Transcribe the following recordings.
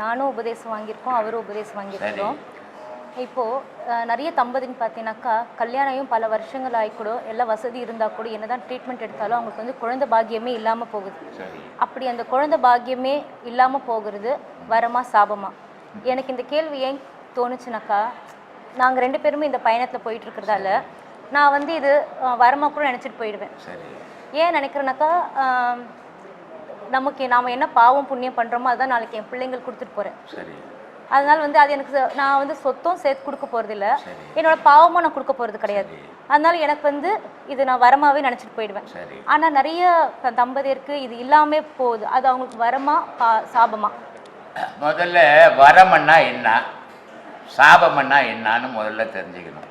நானும் உபதேசம் வாங்கியிருக்கோம் அவரும் உபதேசம் வாங்கியிருக்கிறோம். இப்போது நிறைய தம்பதின்னு பார்த்தீங்கன்னாக்கா கல்யாணம் பல வருஷங்கள் ஆகி கூட எல்லாம் வசதி இருந்தால் கூட என்னதான் ட்ரீட்மெண்ட் எடுத்தாலும் அவங்களுக்கு வந்து குழந்தை பாக்கியமே இல்லாமல் போகுது. அப்படி அந்த குழந்தை பாக்கியமே இல்லாமல் போகிறது வரமா சாபமா? எனக்கு இந்த கேள்வி ஏன் தோணுச்சுனாக்கா நாங்கள் ரெண்டு பேருமே இந்த பயணத்தில் போயிட்டு இருக்கிறதால நான் வந்து இது அஹ், வரமா கூட நினச்சிட்டு போயிடுவேன். ஏன் நினைக்கிறேனாக்கா நமக்கு நாம் என்ன பாவம் புண்ணியம் பண்ணுறோமோ அதான் நாளைக்கு என் பிள்ளைங்களுக்கு கொடுத்துட்டு போகிறேன் அதனால வந்து அது எனக்கு நான் வந்து சொத்தும் சேர்த்து கொடுக்க போகிறதில்ல சரி. என்னோட பாவமும் நான் கொடுக்க போகிறது கிடையாது. அதனால எனக்கு வந்து இது நான் வரமாவே நினச்சிட்டு போயிடுவேன். ஆனால் நிறைய தம்பதியருக்கு இது இல்லாமே போகுது. அது அவங்களுக்கு வரமா பா சாபமா? முதல்ல வரமன்னா என்ன? சாபமன்னா என்னன்னு முதல்ல தெரிஞ்சுக்கணும்.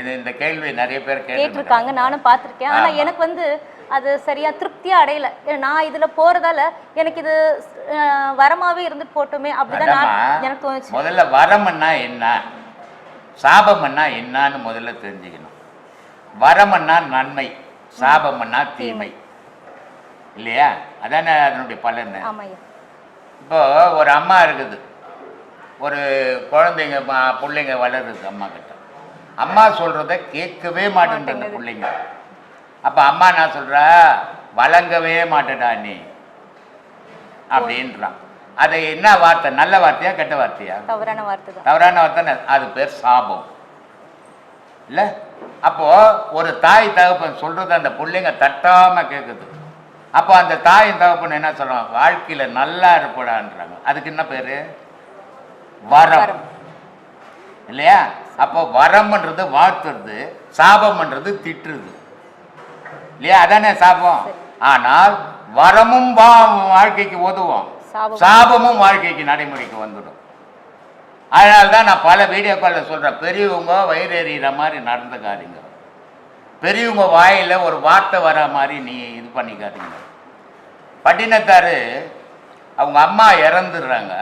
இது இந்த கேள்வி நிறைய பேர் கேட்டிருக்காங்க. நானும் பார்த்துருக்கேன். ஆனால். எனக்கு வந்து அது சரியா திருப்தியா அடையல. நான் இதுல போறதால எனக்கு இது அஹ், வரமாவே இருந்துட்டு போட்டுமே அப்படிதான் நான்? எனக்கு தோணுச்சு. முதல்ல வரமன்னா என்ன? சாபமன்னா என்னன்னு முதல்ல தெரிஞ்சுக்கணும். வரமன்னா நன்மை சாபமன்னா தீமை. இல்லையா? அதானே அதனுடைய பலன். இப்போ ஒரு அம்மா இருக்குது. ஒரு குழந்தைங்க பிள்ளைங்க வளருது அம்மா கிட்ட அம்மா சொல்கிறத கேட்கவே அந்த பிள்ளைங்க. அப்போ அம்மா என்ன சொல்கிறா வழங்கவே மாட்டேடா நீ. அப்படின்றான் அது என்ன வார்த்தை? நல்ல வார்த்தையா கெட்ட வார்த்தையா? தவறான வார்த்தை தவறான வார்த்தை அது பேர் சாபம். இல்ல? அப்போ ஒரு தாய் தகப்பன் சொல்றது அந்த பிள்ளைங்க தட்டாம கேட்குது அப்போ அந்த தாயும் தகப்பன் என்ன சொல்றாங்க வாழ்க்கையில நல்லா இருப்படான்றாங்க. அதுக்கு என்ன பேரு? வரம். வரம். இல்லையா? அப்போ வரம்ன்றது வாழ்த்துறது சாபம்ன்றது திட்டுறது. இல்லையா? அதானே சாபம். ஆனால் வரமும் வாழ்க்கைக்கு உதவும். சாபம். சாபமும் வாழ்க்கைக்கு நடைமுறைக்கு வந்துடும். அதனால தான் நான் பல வீடியோக்களில் சொல்கிறேன் பெரியவங்க வயிறு எறிகிற மாதிரி நடந்துக்காதீங்க. பெரியவங்க வாயில் ஒரு வார்த்தை வர மாதிரி நீ இது பண்ணிக்காதீங்க. பட்டினத்தார் அவங்க அம்மா இறந்துடுறாங்க.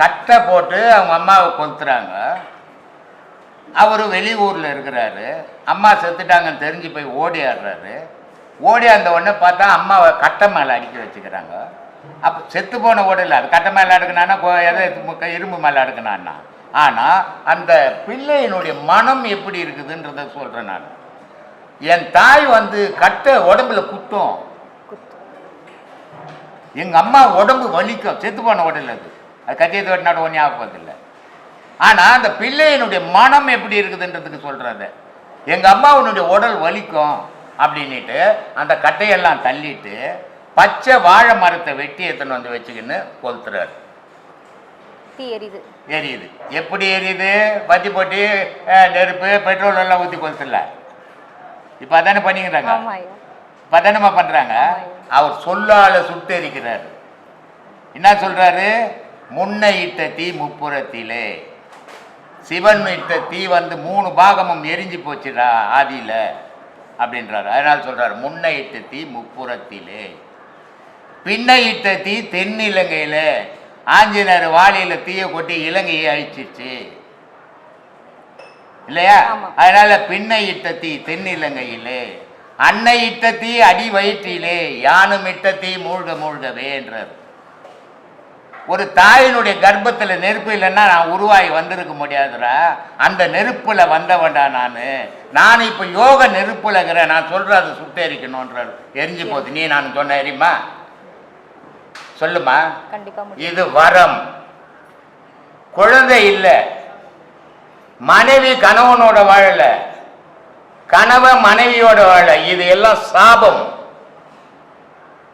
கட்டை போட்டு அவங்க அம்மாவை கொளுத்துறாங்க. அவர் வெளியூரில் இருக்கிறாரு. அம்மா செத்துட்டாங்கன்னு தெரிஞ்சு போய் ஓடி ஆடுறாரு ஓடி அந்த உடனே பார்த்தா அம்மாவை கட்டை மேலே அடிக்க வச்சுக்கிறாங்க. அப்போ செத்து போன ஓடல அது கட்டை மேலே அடுக்கினான்னா எதை இரும்பு மேலே அடுக்கினான்னா. ஆனால் அந்த பிள்ளையினுடைய மனம் எப்படி இருக்குதுன்றத சொல்கிறேன் நான். என் தாய் வந்து கட்டை உடம்புல குத்தும். எங்கள் அம்மா உடம்பு வலிக்கும். செத்து போன உடல் அது. அது கத்தியத்தை வெட்டினாட ஞாபகம் இல்லை ஆனா அந்த பிள்ளையினுடைய மனம் எப்படி இருக்குதுன்றதுக்கு சொல்றது எங்க அம்மாவுடைய உடல் வலிக்கும் அப்படின்னுட்டு அந்த கட்டையெல்லாம் தள்ளிட்டு பச்சை வாழை மரத்தை வெட்டி எடுத்துன்னு வந்து வச்சுக்கின்னு கொளுத்துறாரு. எரியுது? எரியுது. எப்படி எரியுது? பத்தி போட்டு நெருப்பு பெட்ரோல் எல்லாம் ஊற்றி கொளுத்துல இப்போ அதானே பண்ணிக்கிறாங்க? ஆமாய்யா. பதனமா பண்றாங்க? அவர் சொல்லால சுட்டெரிக்கிறார் என்ன சொல்றாரு? முன்ன இட்ட தீ முப்புறத்திலே சிவன் இட்ட தீ வந்து மூணு பாகமும் எரிஞ்சு போச்சுடா ஆதியில அப்படின்றாரு. அதனால சொல்றாரு முன்ன இட்ட தீ முப்புறத்திலே பின்ன இட்ட தீ தென்னிலங்கையில ஆஞ்சநேயர் வாளியில தீயை கொட்டி இலங்கையை அழிச்சிருச்சு. இல்லையா. அதனால பின்னை இட்ட தீ தென்னிலங்கையிலே அன்னை இட்ட தீ அடி வயிற்றிலே யானும் இட்ட தீ மூழ்க மூழ்கவே என்றார். ஒரு தாயினுடைய கர்ப்பத்துல நெருப்பு இல்லைன்னா நான் உருவாகி வந்திருக்க முடியாதுடா. அந்த நெருப்புல வந்தவன்டா நான். நான் இப்ப யோக நெருப்புல இருக்கிறேன். நான் சொல்ற அது சுட்டெரிக்கணுன்றார் எரிஞ்சு போகுது. நீ நான் சொன்ன எரியுமா? சொல்லுமா? இது வரம். குழந்தை இல்லை. மனைவி கணவனோட வாழல. கணவன் மனைவியோட வாழ. இது எல்லாம் சாபம்.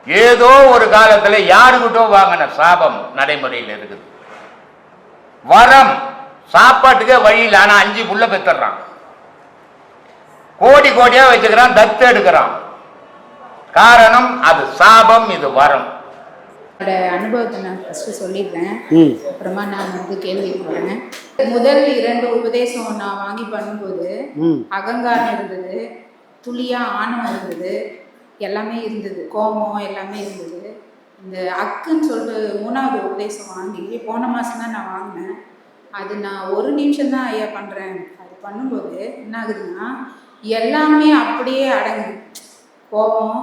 ஏதோ ஒரு காலத்துல யாருக்கிட்டோ வாங்கின சாபம் நடைமுறையில் இருக்குது. வரம் சாப்பாட்டுக்கே வழி இல்லை ஆனா அஞ்சு புள்ள பெத்துறான். கோடி கோடியா வச்சுக்கிறான் தத்து எடுக்கிறான். காரணம் அது சாபம் இது வரம். என்னோட அனுபவத்தை நான் ஃபஸ்ட்டு சொல்லிடுறேன். ம். அப்புறமா நான் வந்து கேள்விக்கு போகிறேன் முதல் இரண்டு உபதேசம் நான் வாங்கி பண்ணும்போது அகங்காரம் இருந்தது துளியா ஆணவம் இருந்தது எல்லாமே இருந்தது. கோபம் எல்லாமே இருந்தது. இந்த அக்குன்னு சொல்லிட்டு மூணாவது உபதேசம் வாங்கி போன மாதம் தான் நான் வாங்கினேன். அது நான் ஒரு நிமிஷம் தான் ஐயா பண்ணுறேன் அது பண்ணும்போது என்ன ஆகுதுன்னா எல்லாமே அப்படியே அடங்குது. கோபம்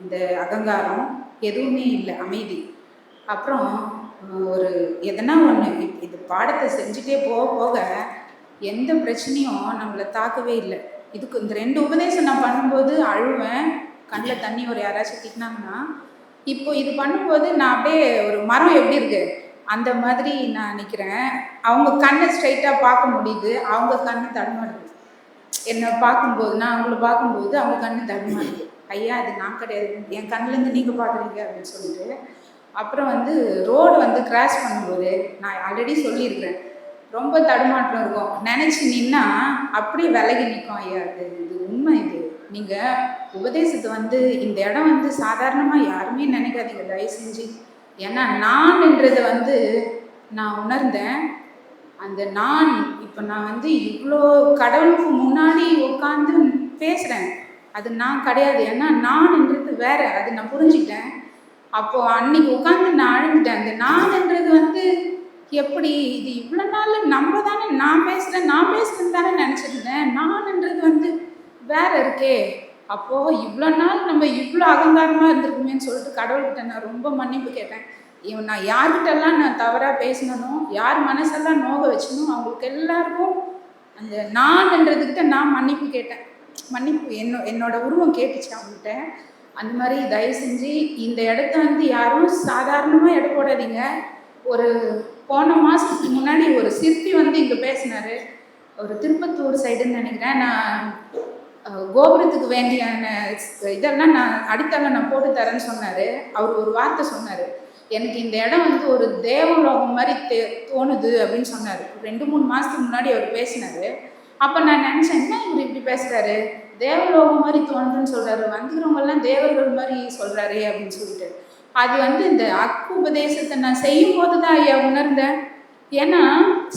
இந்த அகங்காரம் எதுவுமே இல்லை அமைதி. அப்புறம் ஒரு எதனா ஒன்று இது பாடத்தை செஞ்சுட்டே போக போக எந்த பிரச்சனையும் நம்மளை தாக்கவே இல்லை. இதுக்கு இந்த ரெண்டு உபதேசம் நான் பண்ணும்போது அழுவேன் கண்ணில் தண்ணி ஒரு யாராச்சும் திட்டினாங்கன்னா இப்போ இது பண்ணும்போது நான் அப்படியே ஒரு மரம் எப்படி இருக்கு? அந்த மாதிரி நான் நிற்கிறேன் அவங்க கண்ணை ஸ்ட்ரைட்டாக பார்க்க முடியுது. அவங்க கண்ணு தடுமாறுது என்னை பார்க்கும்போது நான் அவங்கள பார்க்கும்போது அவங்க கண்ணு தடுமாறுது ஐயா அது நான் கிடையாது. என் கண்ணுலேருந்து நீங்கள் பார்க்குறீங்க அப்படின்னு சொல்லிட்டு அப்புறம் வந்து ரோடு வந்து கிராஸ் பண்ணும்போது நான் ஆல்ரெடி சொல்லியிருக்கிறேன். ரொம்ப தடுமாற்றம் இருக்கும். நினச்சி நின்னா அப்படியே விலகி நிற்கும் ஐயா. அது இது உண்மை இது. நீங்கள் உபதேசத்தை வந்து இந்த இடம் வந்து சாதாரணமாக யாருமே நினைக்காதீங்க தயவு செஞ்சு ஏன்னா நான்ன்றதை வந்து நான் உணர்ந்தேன். அந்த நான் இப்போ நான் வந்து இவ்வளோ கடவுளுக்கு முன்னாடி உட்காந்து பேசுகிறேன் அது நான் கிடையாது. ஏன்னா நான்ன்றது வேற. அது நான் புரிஞ்சுக்கிட்டேன். அப்போ அன்னைக்கு உட்காந்து நான் அழுந்துட்டேன் அந்த நான்ன்றது வந்து எப்படி இது இவ்வளோ நாள் நம்ம தானே நான் பேசுகிறேன் நான் பேசுகிறேன்னு தானே நினச்சிருந்தேன். நான்ன்றது வந்து வேற இருக்கே. அப்போது இவ்வளோ நாள் நம்ம இவ்வளோ அகங்காரமாக இருந்திருக்குமேன்னு சொல்லிட்டு கடவுள்கிட்ட நான் ரொம்ப மன்னிப்பு கேட்டேன். இவன் நான் யார்கிட்டெல்லாம் நான் தவறாக பேசினனோ யார் மனசெல்லாம் நோக வச்சனோ அவங்களுக்கு எல்லாருக்கும் அந்த நான்ன்றதுக்கிட்ட நான் மன்னிப்பு கேட்டேன். மன்னிப்பு என்னோ என்னோட உருவம் கேட்டுச்சு அவங்ககிட்ட. அந்த மாதிரி தயவு செஞ்சு இந்த இடத்த வந்து யாரும் சாதாரணமாக இடம் போடாதீங்க. ஒரு போன மாதத்துக்கு முன்னாடி ஒரு சிற்பி வந்து இங்கே பேசினாரு. ஒரு திருப்பத்தூர் சைடுன்னு நினைக்கிறேன். நான் கோபுரத்துக்கு வேண்டியான இதெல்லாம் நான் அடித்தளம் நான் போட்டு தரேன்னு சொன்னார். அவர் ஒரு வார்த்தை சொன்னார். எனக்கு இந்த இடம் வந்து ஒரு தேவலோகம் மாதிரி தே தோணுது அப்படின்னு சொன்னார். ரெண்டு மூணு மாதத்துக்கு முன்னாடி அவர் பேசினார். அப்போ நான் நினச்சேன் என்ன இவர் இப்படி பேசுகிறாரு தேவலோகம் மாதிரி தோணுதுன்னு சொல்கிறாரு வந்துக்கிறவங்கெல்லாம் தேவர்கள் மாதிரி சொல்கிறாரு அப்படின்னு சொல்லிட்டு. அது வந்து இந்த அக்கு உபதேசத்தை நான் செய்யும் போது தான் ஐயா உணர்ந்தேன். ஏன்னா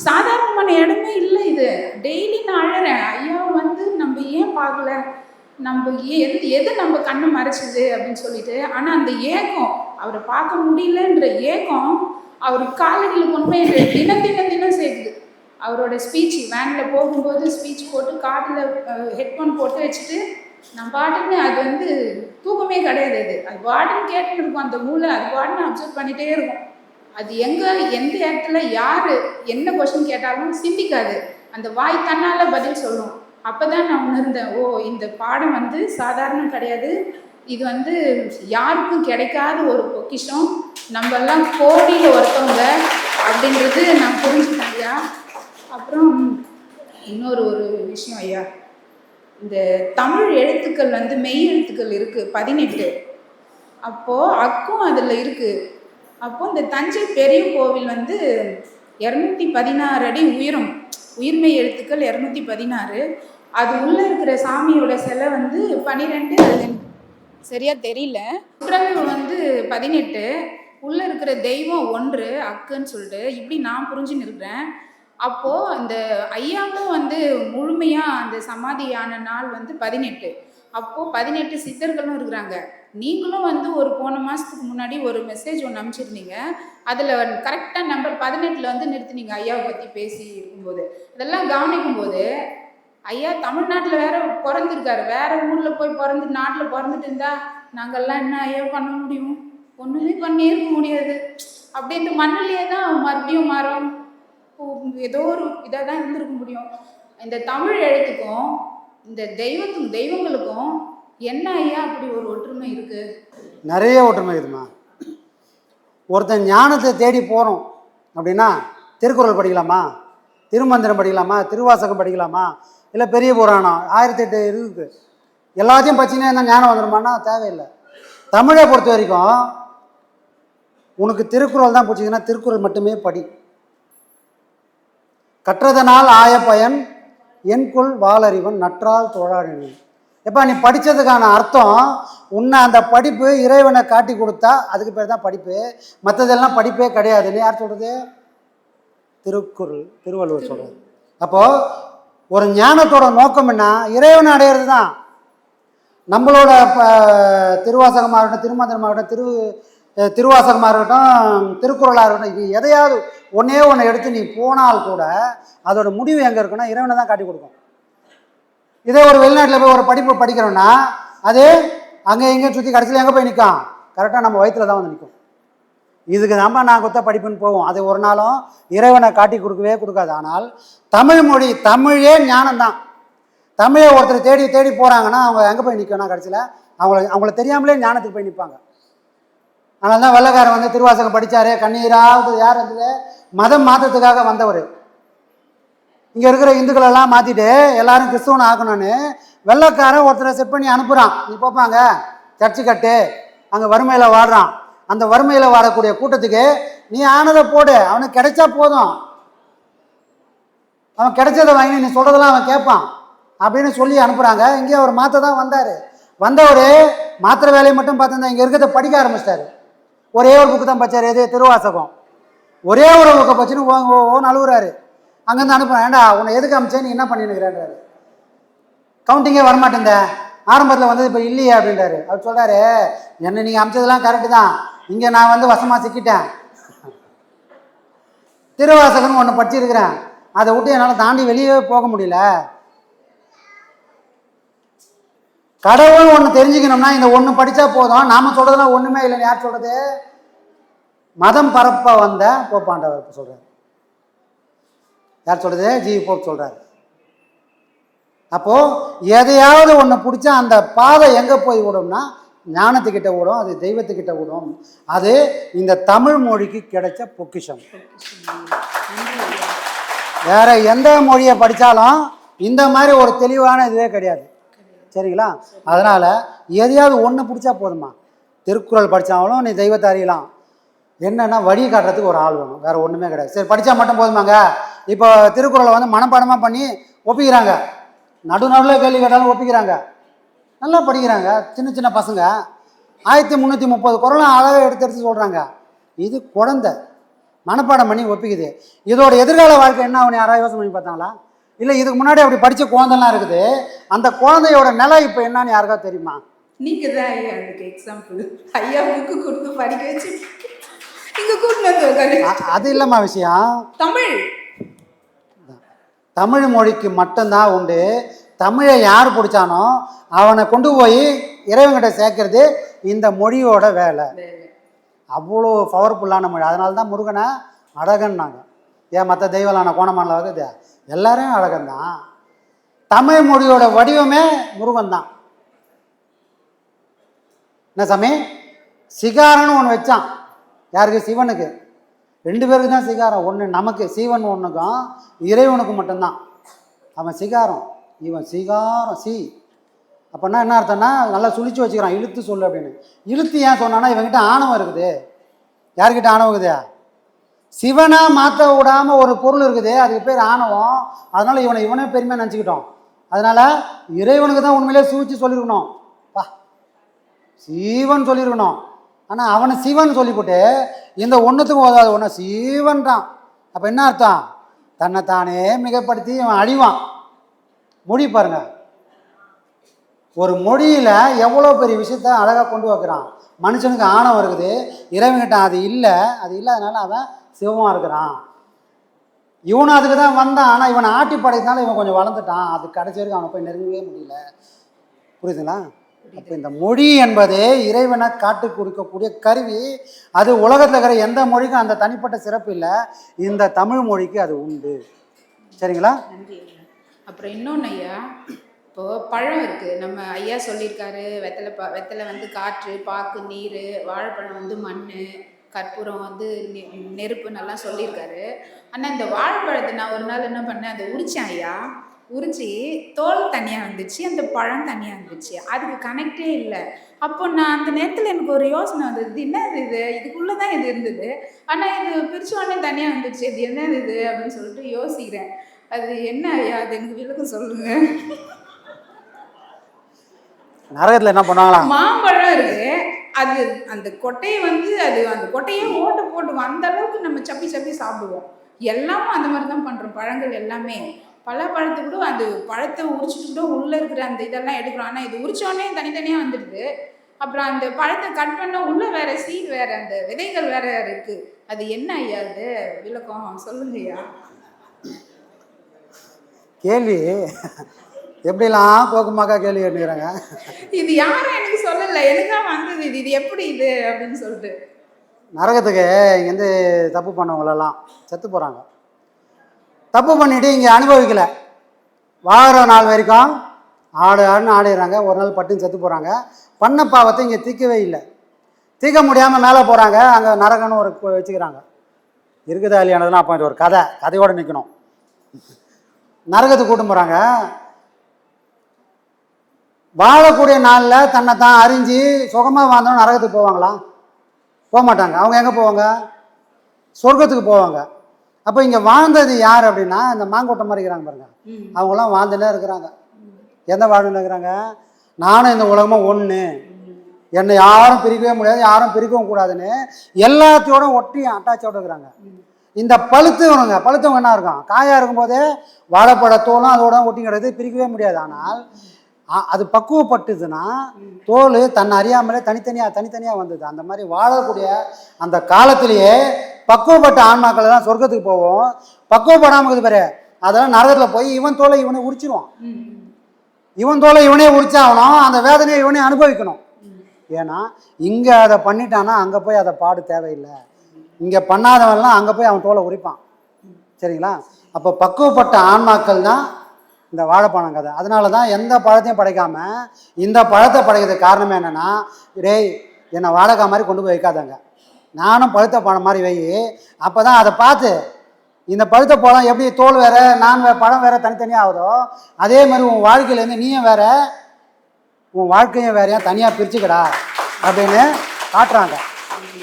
சாதாரணமான இடமே இல்லை இது. டெய்லி நான் அழறேன். ஐயா வந்து நம்ம பார்க்கல நம்ம ஏ- எது எது நம்ம கண்ணை மறைச்சிது அப்படின்னு சொல்லிட்டு ஆனால் அந்த ஏக்கம் அவரை பார்க்க முடியலன்ற ஏக்கம் அவர் காலையில் கொண்டு போய் தினம் தினம் தினம் சேர்க்குது அவரோட ஸ்பீச் வேனில் போகும்போது ஸ்பீச் போட்டு காதில் ஹெட்ஃபோன் போட்டு வச்சுட்டு நான் பாட்டுன்னு அது வந்து தூக்கமே கிடையாது அது. அது பாட்டுன்னு கேட்டுன்னு இருக்கும் அந்த மூளை அது பாட்டுன்னு அப்சர்வ் பண்ணிகிட்டே இருக்கும். அது எங்கே எந்த இடத்துல யார் என்ன கொஷின் கேட்டாலும் சிந்திக்காது. அந்த வாய் தன்னால் பதில் சொல்லும். அப்போ தான் நான் உணர்ந்தேன் ஓ இந்த பாடம் வந்து சாதாரணம் கிடையாது. இது வந்து யாருக்கும் கிடைக்காத ஒரு பொக்கிஷம். நம்மெல்லாம் கோடியில் ஒருத்தவங்க அப்படின்றது நான் புரிஞ்சுட்டேன் ஐயா. அப்புறம் இன்னொரு ஒரு விஷயம் ஐயா. இந்த தமிழ் எழுத்துக்கள் வந்து மெய் எழுத்துக்கள் இருக்குது பதினெட்டு. அப்போது அக்கும் அதில் இருக்குது அப்போது இந்த தஞ்சை பெரிய கோவில் வந்து இரநூத்தி பதினாறு அடி உயரம். உயிர்மெய் எழுத்துக்கள் இரநூத்தி பதினாறு. அது உள்ளே இருக்கிற சாமியோட சிலை வந்து பன்னிரெண்டு சரியா சரியாக தெரியல. சுற்றளவு வந்து பதினெட்டு உள்ளே இருக்கிற தெய்வம் ஒன்று அக்குன்னு சொல்லிட்டு இப்படி நான் புரிஞ்சுன்னு இருக்கிறேன் அப்போது அந்த ஐயாவும் வந்து முழுமையாக அந்த சமாதியான நாள் வந்து பதினெட்டு. அப்போது பதினெட்டு சித்தர்களும் இருக்கிறாங்க. நீங்களும் வந்து ஒரு போன மாதத்துக்கு முன்னாடி ஒரு மெசேஜ் ஒன்று அனுப்பிச்சிருந்தீங்க. அதில் கரெக்டாக நம்பர் பதினெட்டில் வந்து நிறுத்துனீங்க ஐயாவை பற்றி பேசி இருக்கும்போது. இதெல்லாம் கவனிக்கும்போது ஐயா தமிழ்நாட்டில் வேற பிறந்திருக்காரு. வேற ஊரில் போய் பிறந்து நாட்டில் பிறந்துட்டு இருந்தா நாங்கள்லாம் என்ன ஐயா பண்ண முடியும்? ஒன்றுமே பண்ணி இருக்க முடியாது. அப்படியே இந்த மண்ணிலேயே தான் மறுபடியும் மரம் ஏதோ ஒரு இதாக தான் இருந்திருக்க முடியும். இந்த தமிழ் எழுத்துக்கும் இந்த தெய்வத்தும் தெய்வங்களுக்கும் என்ன ஐயா அப்படி ஒரு ஒற்றுமை இருக்கு? நிறைய ஒற்றுமை இருக்குமா? ஒருத்தன் ஞானத்தை தேடி போகிறோம் அப்படின்னா திருக்குறள் படிக்கலாமா? திருமந்திரம் படிக்கலாமா? திருவாசகம் படிக்கலாமா? இல்லை பெரிய புராணம்? ஆயிரத்தி எட்டு இருக்குது. எல்லாத்தையும் பச்சினே இருந்தால் ஞானம் வந்துடுமான்னா தேவையில்லை. தமிழை பொறுத்த வரைக்கும் உனக்கு திருக்குறள் தான் பிடிச்சிங்கன்னா திருக்குறள் மட்டுமே படி. கற்றதனால் ஆய பயன் என்குள் வாளறிவன் நற்றால் தோழாடினேன். எப்பா நீ படித்ததுக்கான அர்த்தம் உன்னை அந்த படிப்பு இறைவனை காட்டி கொடுத்தா அதுக்கு பேர் தான் படிப்பு. மற்றதெல்லாம் படிப்பே கிடையாதுன்னு யார் சொல்கிறது திருக்குறள் திருவள்ளுவர் சொல்கிறது அப்போது ஒரு ஞானத்தோட நோக்கம் என்ன? இறைவனை அடையிறது தான் நம்மளோட ப திருவாசகமாக இருக்கட்டும் திருமந்திரமாக இருக்கட்டும் திரு திருவாசகமாக இருக்கட்டும் திருக்குறளாக இருக்கட்டும் இது எதையாவது ஒன்றே ஒன்று எடுத்து நீ போனால் கூட அதோட முடிவு எங்கே இருக்குன்னா இறைவனை தான் காட்டி கொடுக்கும். இதே ஒரு வெளிநாட்டில் போய் ஒரு படிப்பு படிக்கிறோன்னா அது அங்கே எங்கேயும் சுற்றி கடைசியில் எங்கே போய் நிற்கும் கரெக்டாக நம்ம வயிற்றுல தான் வந்து நிற்கும் இதுக்கு நம்ம நான் கொத்த படிப்புன்னு போவோம். அது ஒரு நாளும் இறைவனை காட்டி கொடுக்கவே கொடுக்காது. ஆனால் தமிழ் மொழி தமிழே ஞானம்தான் தமிழை ஒருத்தர் தேடி தேடி போகிறாங்கன்னா அவங்க எங்கே போய் நிற்கணும் கடைசியில்? அவங்கள அவங்கள தெரியாமலே ஞானத்துக்கு போய் நிற்பாங்க அதனால தான் வெள்ளக்காரன் வந்து திருவாசகம் படித்தாரு கண்ணீராவது யார் வந்தது? மதம் மாற்றத்துக்காக வந்தவர். இங்கே இருக்கிற இந்துக்களெல்லாம் மாற்றிட்டு எல்லாரும் கிறிஸ்துவனை ஆக்கணும்னு வெள்ளைக்காரன் ஒருத்தரை செட் பண்ணி அனுப்புகிறான் நீ பார்ப்பாங்க சர்ச்சு கட்டு. அங்கே வறுமையில் வாடுறான். அந்த வறுமையில் வாடக்கூடிய கூட்டத்துக்கு நீ ஆனதை போடு. அவனுக்கு கிடைச்சா போதும். அவன் கிடைச்சதை வாங்கி நீ சொல்கிறதெல்லாம் அவன் கேட்பான். அப்படின்னு சொல்லி அனுப்புகிறாங்க இங்கேயும் அவர் மாற்ற தான் வந்தார். வந்தவர் மாத்திர வேலையை மட்டும் பார்த்துருந்தா இங்கே இருக்கிறத படிக்க ஆரம்பிச்சிட்டாரு. ஒரே ஒரு புக்கு தான் படித்தார் எது? திருவாசகம். ஒரே ஒரு உக்க பச்சுன்னு ஓ ஓ- ஓன்னு அழுகுறாரு அங்கேருந்து அனுப்புகிறேன் ஏண்டா உன்னை எதுக்கு அமிச்சே நீ என்ன பண்ணினுக்கிறேன்றாரு. கவுண்டிங்கே வரமாட்டேந்த ஆரம்பத்தில் வந்தது இப்போ இல்லையே அப்படின்றாரு. அவர் சொல்கிறாரு என்ன நீங்கள் அமிச்சதெல்லாம் கரெக்டு தான். இங்கே நான் வந்து வசமாக சிக்கிட்டேன். திருவாசகம்னு ஒன்று படிச்சிருக்கிறேன். அதை விட்டு என்னால் தாண்டி வெளியே போக முடியல. கடவுள் ஒன்று தெரிஞ்சுக்கணும்னா இந்த ஒன்று படித்தா போதும். நாம் சொல்கிறதுலாம் ஒன்றுமே இல்லைன்னு யார் சொல்கிறது மதம் பரப்ப வந்த போப்பாண்டவர் சொல்கிறார் யார் சொல்கிறது ஜி. போப் சொல்கிறார் அப்போது எதையாவது ஒன்று பிடிச்சா அந்த பாதை எங்கே போய் விடும்னா ஞானத்துக்கிட்ட விடும் அது தெய்வத்துக்கிட்ட விடும் அது இந்த தமிழ் மொழிக்கு கிடைச்ச பொக்கிஷம். வேற எந்த மொழியை படித்தாலும் இந்த மாதிரி ஒரு தெளிவான இதுவே கிடையாது. சரிங்களா? அதனால் எதையாவது ஒன்று பிடிச்சா போதுமா? திருக்குறள் படித்தாலும் நீ தெய்வத்தை அறியலாம். என்னன்னா வழி காட்டுறதுக்கு ஒரு ஆள் வேணும். வேற ஒன்றுமே கிடையாது. சரி படித்தா மட்டும் போதுமாங்க. இப்போ திருக்குறளை வந்து மனப்பாடமாக பண்ணி ஒப்பிக்கிறாங்க. நடு நடுவில் கேள்வி கேட்டாலும் ஒப்பிக்கிறாங்க. நல்லா படிக்கிறாங்க. சின்ன சின்ன பசங்க. ஆயிரத்தி முந்நூற்றி முப்பது குரலும் அழகாக எடுத்து எடுத்து சொல்கிறாங்க இது குழந்தை. மனப்பாடம் பண்ணி ஒப்பிக்குது. இதோட எதிர்கால வாழ்க்கை என்ன அவனை யாராவது யோசனை பண்ணி பார்த்தாங்களா? இல்லை இதுக்கு முன்னாடி அப்படி படித்த குழந்தைலாம் இருக்குது. அந்த குழந்தையோட நிலை இப்போ என்னன்னு யாருக்காவது தெரியுமா? நீங்கள் தான் ஐயா அதுக்கு எக்ஸாம்பிள் ஐயா புக்கு கொடுத்து படிக்க வச்சு அது இல்லைம்மா விஷயம். தமிழ். தமிழ் மொழிக்கு மட்டும்தான் உண்டு. தமிழை யார் பிடிச்சானோ அவனை கொண்டு போய் இறைவன்கிட்ட சேர்க்கறது இந்த மொழியோட வேலை. அவ்வளோ பவர்ஃபுல்லான மொழி. அதனால தான் முருகனை அழகன்னாங்க. ஏன் மற்ற தெய்வலான கோணமானில் வருது எல்லாரும் அழகன் தான் தமிழ் மொழியோட வடிவமே முருகன் தான் என்ன சாமி? சிகாரன்னு ஒன்று வச்சான். யாருக்கு? சிவனுக்கு. ரெண்டு பேருக்கு தான் சிகாரம். ஒன்று நமக்கு சீவன் ஒன்றுக்கும் இறைவனுக்கு மட்டும்தான். அவன் சிகாரம். இவன் சிகாரம். சி. அப்போனா என்ன அர்த்தம்னா நல்லா சுழிச்சு வச்சுக்கிறான். இழுத்து சொல்லு அப்படின்னு. இழுத்து ஏன் சொன்னான்னா இவங்கிட்ட ஆணவம் இருக்குது. யார்கிட்ட ஆணவம் இருக்குது? சிவனாக மாற்ற விடாமல் ஒரு பொருள் இருக்குது. அதுக்கு பேர் ஆணவம். அதனால் இவனை இவனே பெருமையாக நினச்சிக்கிட்டோம். அதனால் இறைவனுக்கு தான் உண்மையிலே சூழ்ச்சி சொல்லியிருக்கணும் பா சீவன் சொல்லியிருக்கணும் ஆனால் அவனை சிவன் சொல்லிவிட்டு இந்த ஒன்றுத்துக்கும் உதவாது ஒன்று சீவன்றான். அப்போ என்ன அர்த்தம்? தன்னைத்தானே மிகப்படுத்தி இவன் அழிவான். மொழி பாருங்க. ஒரு மொழியில் எவ்வளோ பெரிய விஷயத்த அழகாக கொண்டு வைக்கிறான். மனுஷனுக்கு ஆணவம் இருக்குது. இறைவன்கிட்ட அது இல்லை. அது இல்லாதனால அவன் சிவமாக இருக்கிறான். இவனும் அதுக்கு தான் வந்தான். ஆனால் இவனை ஆட்டி படைத்தனால இவன் கொஞ்சம் வளர்ந்துட்டான். அது கடைசி வரைக்கும் அவனை போய் நெருங்கவே முடியல. புரியுதுங்களா? அப்போ இந்த மொழி என்பது இறைவனை காட்டு கொடுக்கக்கூடிய கருவி. அது உலகத்தில் இருக்கிற எந்த மொழிக்கும் அந்த தனிப்பட்ட சிறப்பு இல்லை. இந்த தமிழ் மொழிக்கு அது உண்டு. சரிங்களா? நன்றி ஐயா அப்புறம் இன்னொன்று ஐயா இப்போ பழம் இருக்கு. நம்ம ஐயா சொல்லியிருக்காரு வெத்தலை பா வெத்தலை வந்து காற்று பாக்கு நீர் வாழைப்பழம் வந்து மண் கற்பூரம் வந்து நெ- நெருப்பு நல்லா சொல்லியிருக்காரு. ஆனால் இந்த வாழைப்பழத்தை நான் ஒரு நாள் என்ன பண்ணேன் அதை உரிச்சேன் ஐயா. உரிச்சு தோல் தனியாக வந்துச்சு அந்த பழம் தனியாக இருந்துச்சு. அதுக்கு கனெக்டே இல்லை. அப்போ நான் அந்த நேரத்தில் எனக்கு ஒரு யோசனை வந்தது. என்ன இது? இதுக்குள்ளே தான் இது இருந்தது. ஆனால் இது பிரிச்ச உடனே தனியாக வந்துச்சு. இது என்ன இது? அப்படின்னு சொல்லிட்டு யோசிக்கிறேன். அது என்ன ஐயா? அது எனக்கு விளக்கம் சொல்லுங்க. நரகத்தில் என்ன பண்ணுவாங்களாம் மாம்பழம் இருக்கு. அது அந்த கொட்டையை வந்து அது அந்த கொட்டையே ஓட்ட போட்டு அந்த அளவுக்கு நம்ம சப்பி சப்பி சாப்பிடுவோம். எல்லாமும் அந்த மாதிரி தான் பண்றோம். பழங்கள் எல்லாமே. பல பழத்தை கூட அது பழத்தை உரிச்சிட்டு கூட உள்ள இருக்கிற அந்த இதெல்லாம் எடுக்கிறோம். ஆனா இது உரிச்சோடனே தனித்தனியா வந்துடுது. அப்புறம் அந்த பழத்தை கட் பண்ணா உள்ள வேற சீட் வேற அந்த விதைகள் வேற இருக்கு. அது என்ன ஐயா அது விளக்கம் சொல்லுங்க ஐயா. கேள்வி. எப்படிலாம் கோக்குமாக்கா கேள்வி கேட்டுக்கிறாங்க? இது யாரும் எனக்கு சொல்லல. எனக்கா வந்தது இது. இது எப்படி இது? அப்படின்னு சொல்லிட்டு. நரகத்துக்கு இங்கேருந்து தப்பு பண்ணவங்களெல்லாம் செத்து போகிறாங்க தப்பு பண்ணிட்டு இங்கே அனுபவிக்கலை. வார நாள் வரைக்கும் ஆடு ஆடுன்னு ஆடிடுறாங்க. ஒரு நாள் பட்டுன்னு செத்து போகிறாங்க பண்ண பாவத்தை இங்கே தீர்க்கவே இல்லை. தீர்க்க முடியாமல் மேலே போகிறாங்க அங்கே நரகன்னு ஒரு வச்சுக்கிறாங்க. இருக்குதா இல்லையானதுலாம் அப்போ இது ஒரு கதை. கதையோடு நிற்கணும் நரகத்துக்கு கூட்டம் போகிறாங்க வாழக்கூடிய நாளில் தன்னை தான் அறிஞ்சு சுகமாக வாழ்ந்தவங்க நரகத்துக்கு போவாங்களா? போக மாட்டாங்க. அவங்க எங்கே போவாங்க? சொர்க்கத்துக்கு போவாங்க. அப்போ இங்கே வாழ்ந்தது யார் அப்படின்னா இந்த மாங்கோட்டை மாதிரி இருக்கிறாங்க பாருங்க. அவங்களாம் வாழ்ந்துட்டே இருக்கிறாங்க. எந்த வாழ்ந்துட்டு இருக்கிறாங்க? நானும் இந்த உலகமும் ஒன்று என்னை யாரும் பிரிக்கவே முடியாது யாரும் பிரிக்கவும் கூடாதுன்னு எல்லாத்தையோட ஒட்டி அட்டாச்சோட இருக்கிறாங்க. இந்த பழுத்தவனுங்க பழுத்தவங்க என்ன இருக்கும் காயா இருக்கும்போதே வாழைப்பழத்தோலும் அதோட ஒட்டி கிடக்குது பிரிக்கவே முடியாது. ஆனால் அது பக்குவப்பட்டுதுன்னா தோல் தன்னை அறியாமலே தனித்தனியாக தனித்தனியாக வந்தது. அந்த மாதிரி வாழக்கூடிய அந்த காலத்திலேயே பக்குவப்பட்ட ஆன்மாக்கள் தான் சொர்க்கத்துக்கு போவோம். பக்குவப்படாமல் இருக்குது பாரு. அதெல்லாம் நரகத்தில் போய் இவன் தோலை இவனை உரிச்சிருவான். இவன் தோலை இவனே உரிச்சாகணும். அந்த வேதனையை இவனே அனுபவிக்கணும். ஏன்னா இங்கே அதை பண்ணிட்டான்னா அங்கே போய் அதை பாடு தேவையில்லை. இங்கே பண்ணாதவன்லாம் அங்கே போய் அவன் தோலை உரிப்பான். சரிங்களா? அப்போ பக்குவப்பட்ட ஆன்மாக்கள் தான் இந்த வாழைப்பழம் கதை. அதனால தான் எந்த பழத்தையும் படைக்காம இந்த பழத்தை படைக்கிறதுக்கு காரணமே என்னென்னா டேய் என்னை வாழைக்கா மாதிரி கொண்டு போய் வைக்காதாங்க. நானும் பழுத்த பழம் மாதிரி வை. அப்போ தான் அதை பார்த்து இந்த பழுத்த பழம் எப்படி தோல் வேற நான் வே பழம் வேற தனித்தனியாக ஆகுதோ அதே மாதிரி உன் வாழ்க்கையிலேருந்து நீயும் வேற உன் வாழ்க்கையும் வேறையா தனியாக பிரிச்சுக்கடா அப்படின்னு காட்டுறாங்க.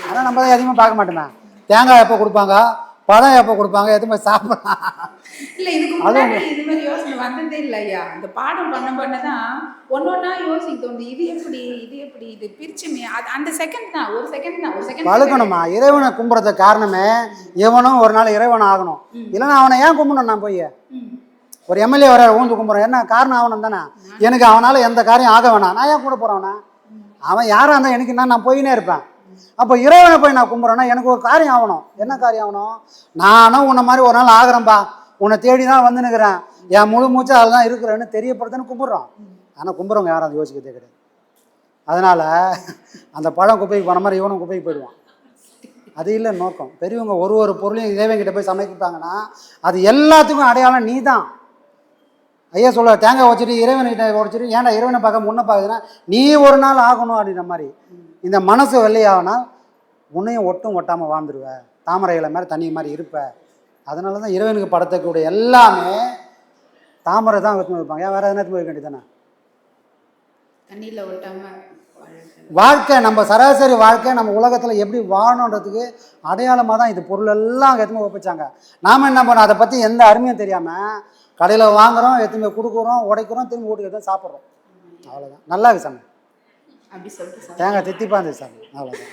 ஆனால் நம்ம தான் எதுவுமே பார்க்க மாட்டோமே. தேங்காய் எப்போ கொடுப்பாங்க? பழம் எப்போ கொடுப்பாங்க? எதுவுமே சாப்பிடலாம். இல்ல இதுக்கு முன்னாடி இது மாதிரி யோசனை வந்ததே இல்லை ஐயா. இந்த பாடம் பண்ண பண்ணதான் ஒன்னொன்னா யோசிக்க தோணுது இது எப்படி இது எப்படி இது பிரிச்சுமே. அது அந்த செகண்ட் தான் ஒரு செகண்ட் தான் ஒரு செகண்ட் பழுக்கணுமா? இறைவனை கும்பிட்றதுக்கு காரணமே இவனும் ஒரு நாள் இறைவன் ஆகணும். இல்லைன்னா அவனை ஏன் கும்பிடணும் நான் போய்? ஒரு எம்எல்ஏ வர ஊந்து கும்பிட்றேன் என்ன காரணம் ஆகணும் தானே? எனக்கு அவனால் எந்த காரியம் ஆக வேணாம். நான் ஏன் கூட போகிறவனா அவன்? யாராக இருந்தால் எனக்கு என்ன நான் போயினே இருப்பேன். அப்போ இறைவனை போய் நான் கும்பிட்றேன்னா எனக்கு ஒரு காரியம் ஆகணும். என்ன காரியம் ஆகணும்? நானும் உன்னை மாதிரி ஒரு நாள் ஆகிறேன்பா. உன்னை தேடி தான் வந்துனுக்குறேன் என் முழு மூச்சு அதில் தான் இருக்கிறேன்னு தெரியப்படுத்துன்னு கும்பிட்றோம். ஆனால் கும்பிட்றவங்க யாரும் அதை யோசிக்கிறதே கிடையாது. அதனால் அந்த பழம் குப்பைக்கு போன மாதிரி இவனும் குப்பைக்கு போயிடுவான். அது இல்லை நோக்கம். பெரியவங்க ஒரு ஒரு பொருளையும் இறைவன்கிட்ட போய் சமைக்கிட்டாங்கன்னா அது எல்லாத்துக்கும் அடையாளம் நீ தான் ஐயா சொல்ல தேங்காய் வச்சுட்டு இறைவன்கிட்ட உடச்சிட்டு ஏன்டா இறைவனை பார்க்க முன்ன பார்க்குதுன்னா நீ ஒரு நாள் ஆகணும் அப்படின்ற மாதிரி. இந்த மனசு வெள்ளையாகனா உன்னையும் ஒட்டும் ஒட்டாமல் வாழ்ந்துருவ. தாமரை இலை மாதிரி தண்ணி மாதிரி இருப்ப. அதனால தான் இறைவனுக்கு படத்தக்கூடிய எல்லாமே தாமரை தான் வச்சு வைப்பாங்க. ஏன் வேறு எதனா எடுத்து வைக்க வேண்டியதானே தண்ணியில ஒட்டாம வாழ்க்கை. நம்ம சராசரி வாழ்க்கை நம்ம உலகத்தில் எப்படி வாழணுன்றதுக்கு அடையாளமாக தான் இது பொருள் எல்லாம் அங்கே எடுத்துன்னு ஒப்பிச்சாங்க நாம் என்ன பண்ணோம்? அதை பற்றி எந்த அருமையும் தெரியாமல் கடையில் வாங்குறோம் எடுத்துன்னு போய் கொடுக்குறோம் உடைக்கிறோம் திரும்பி வீட்டுக்கு எடுத்து சாப்பிட்றோம். அவ்வளோதான் நல்லா இருக்கு சாமி. தேங்காய் தித்திப்பா இருந்துச்சு சாமி. அவ்வளோதான்